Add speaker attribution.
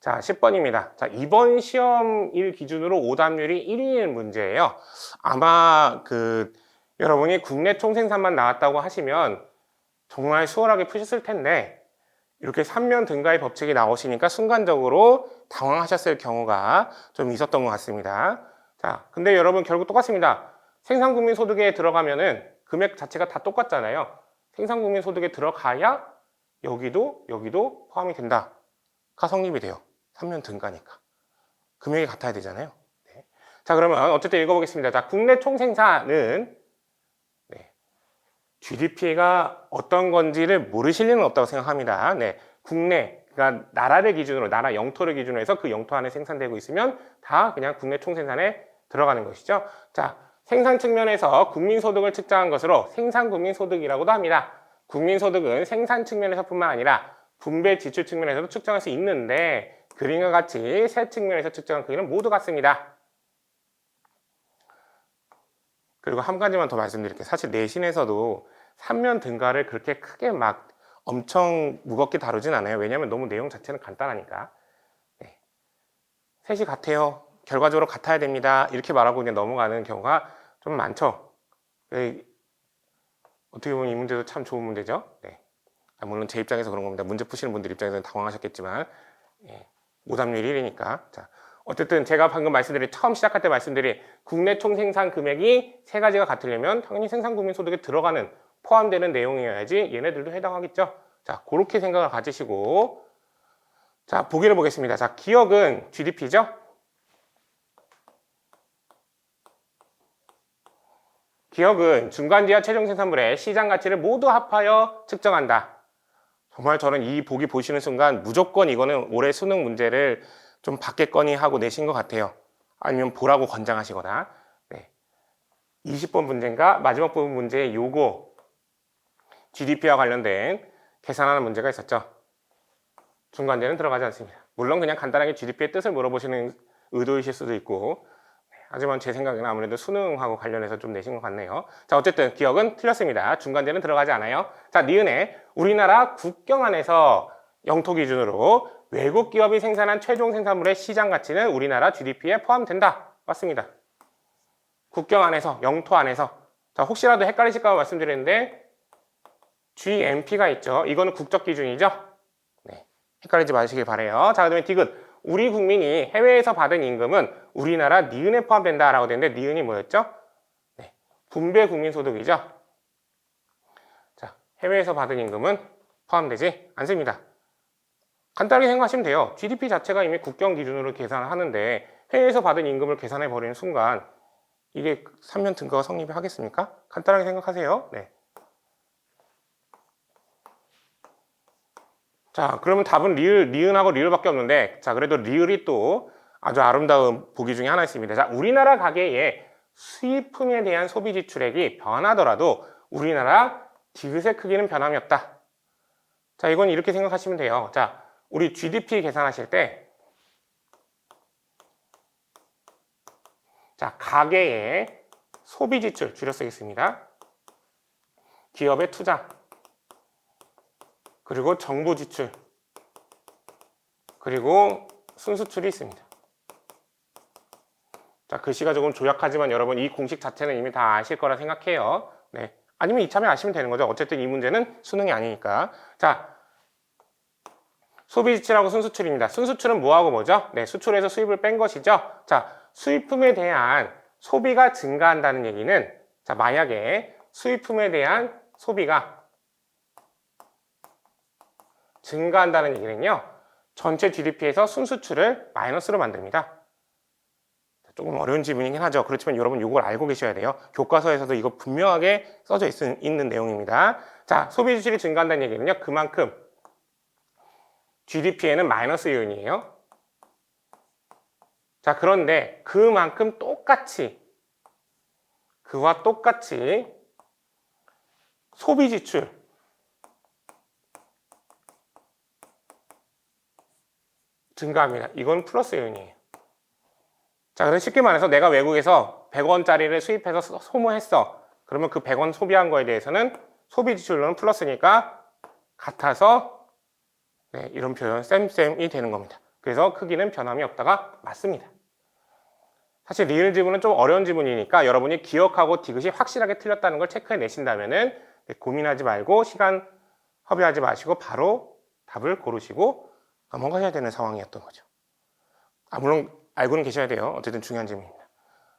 Speaker 1: 자, 10번입니다. 자, 이번 시험일 기준으로 오답률이 1위인 문제예요. 아마 그 여러분이 국내 총생산만 나왔다고 하시면 정말 수월하게 푸셨을 텐데 이렇게 3면 등가의 법칙이 나오시니까 순간적으로 당황하셨을 경우가 좀 있었던 것 같습니다. 자, 근데 여러분 결국 똑같습니다. 생산국민소득에 들어가면은 금액 자체가 다 똑같잖아요. 생산국민소득에 들어가야 여기도 여기도 포함이 된다. 가 성립이 돼요. 3년 등가니까. 금액이 같아야 되잖아요. 네. 자, 그러면 어쨌든 읽어보겠습니다. 자, 국내 총생산은 네. GDP가 어떤 건지를 모르실 리는 없다고 생각합니다. 네. 국내, 그러니까 나라를 기준으로, 나라 영토를 기준으로 해서 그 영토 안에 생산되고 있으면 다 그냥 국내 총생산에 들어가는 것이죠. 자, 생산 측면에서 국민소득을 측정한 것으로 생산국민소득이라고도 합니다. 국민소득은 생산 측면에서뿐만 아니라 분배 지출 측면에서도 측정할 수 있는데 그림과 같이 세 측면에서 측정한 크기는 모두 같습니다. 그리고 한 가지만 더 말씀드릴게요. 사실 내신에서도 3면 등가를 그렇게 크게 막 엄청 무겁게 다루진 않아요. 왜냐하면 너무 내용 자체는 간단하니까. 네. 셋이 같아요. 결과적으로 같아야 됩니다. 이렇게 말하고 그냥 넘어가는 경우가 좀 많죠. 네. 어떻게 보면 이 문제도 참 좋은 문제죠. 네. 아, 물론 제 입장에서 그런 겁니다. 문제 푸시는 분들 입장에서는 당황하셨겠지만 예, 오답률 1위니까. 자, 어쨌든 제가 방금 말씀드린 처음 시작할 때 말씀드린 국내 총 생산 금액이 세 가지가 같으려면 당연히 생산국민소득에 들어가는 포함되는 내용이어야지 얘네들도 해당하겠죠. 자, 그렇게 생각을 가지시고 자, 보기를 보겠습니다. 자, 기억은 GDP죠. 기억은 중간지와 최종 생산물의 시장 가치를 모두 합하여 측정한다. 정말 저는 이 보기 보시는 순간 무조건 이거는 올해 수능 문제를 좀 받겠거니 하고 내신 것 같아요. 아니면 보라고 권장하시거나. 네. 20번 문제인가 마지막 부분 문제에 요거 GDP와 관련된 계산하는 문제가 있었죠. 중간재는 들어가지 않습니다. 물론 그냥 간단하게 GDP의 뜻을 물어보시는 의도이실 수도 있고 네, 하지만 제 생각에는 아무래도 수능하고 관련해서 좀 내신 것 같네요. 자, 어쨌든 기억은 틀렸습니다. 중간재는 들어가지 않아요. 자, 니은에 우리나라 국경 안에서 영토 기준으로 외국 기업이 생산한 최종 생산물의 시장 가치는 우리나라 GDP에 포함된다. 맞습니다. 국경 안에서, 영토 안에서. 자, 혹시라도 헷갈리실까 봐 말씀드렸는데 GMP가 있죠. 이거는 국적 기준이죠. 네. 헷갈리지 마시길 바래요. 자, 그다음에 디귿. 우리 국민이 해외에서 받은 임금은 우리나라 니은에 포함된다라고 되는데 니은이 뭐였죠? 네. 분배 국민소득이죠. 자, 해외에서 받은 임금은 포함되지 않습니다. 간단하게 생각하시면 돼요. GDP 자체가 이미 국경 기준으로 계산하는데 해외에서 받은 임금을 계산해 버리는 순간 이게 3년 등가가 성립이 하겠습니까? 간단하게 생각하세요. 네. 자, 그러면 답은 리을, 니은하고 리을밖에 없는데, 자, 그래도 리을이 또 아주 아름다운 보기 중에 하나 있습니다. 자, 우리나라 가계의 수입품에 대한 소비 지출액이 변하더라도 우리나라 디귿의 크기는 변함이 없다. 자, 이건 이렇게 생각하시면 돼요. 자, 우리 GDP 계산하실 때, 자, 가계의 소비 지출 줄여 쓰겠습니다. 기업의 투자, 그리고 정부 지출, 그리고 순수출이 있습니다. 자, 글씨가 조금 조약하지만 여러분 이 공식 자체는 이미 다 아실 거라 생각해요. 네. 아니면 이참에 아시면 되는 거죠. 어쨌든 이 문제는 수능이 아니니까. 자, 소비 지출하고 순수출입니다. 순수출은 뭐하고 뭐죠? 네, 수출에서 수입을 뺀 것이죠. 자, 수입품에 대한 소비가 증가한다는 얘기는 자, 만약에 수입품에 대한 소비가 증가한다는 얘기는요. 전체 GDP에서 순수출을 마이너스로 만듭니다. 조금 어려운 질문이긴 하죠. 그렇지만 여러분 이걸 알고 계셔야 돼요. 교과서에서도 이거 분명하게 써져 있, 있는 내용입니다. 자, 소비 지출이 증가한다는 얘기는요. 그만큼 GDP에는 마이너스 요인이에요. 자, 그런데 그만큼 똑같이 그와 똑같이 소비 지출 증가합니다. 이건 플러스 요인이에요. 자, 그래서 쉽게 말해서 내가 외국에서 100원짜리를 수입해서 소모했어. 그러면 그 100원 소비한 거에 대해서는 소비 지출로는 플러스니까 같아서 네, 이런 표현 쌤쌤이 되는 겁니다. 그래서 크기는 변함이 없다가 맞습니다. 사실 리을 지문은 좀 어려운 지문이니까 여러분이 기억하고 디귿이 확실하게 틀렸다는 걸 체크해 내신다면 은 고민하지 말고 시간 허비하지 마시고 바로 답을 고르시고 넘어가셔야 되는 상황이었던 거죠. 아, 물론 알고는 계셔야 돼요. 어쨌든 중요한 질문입니다.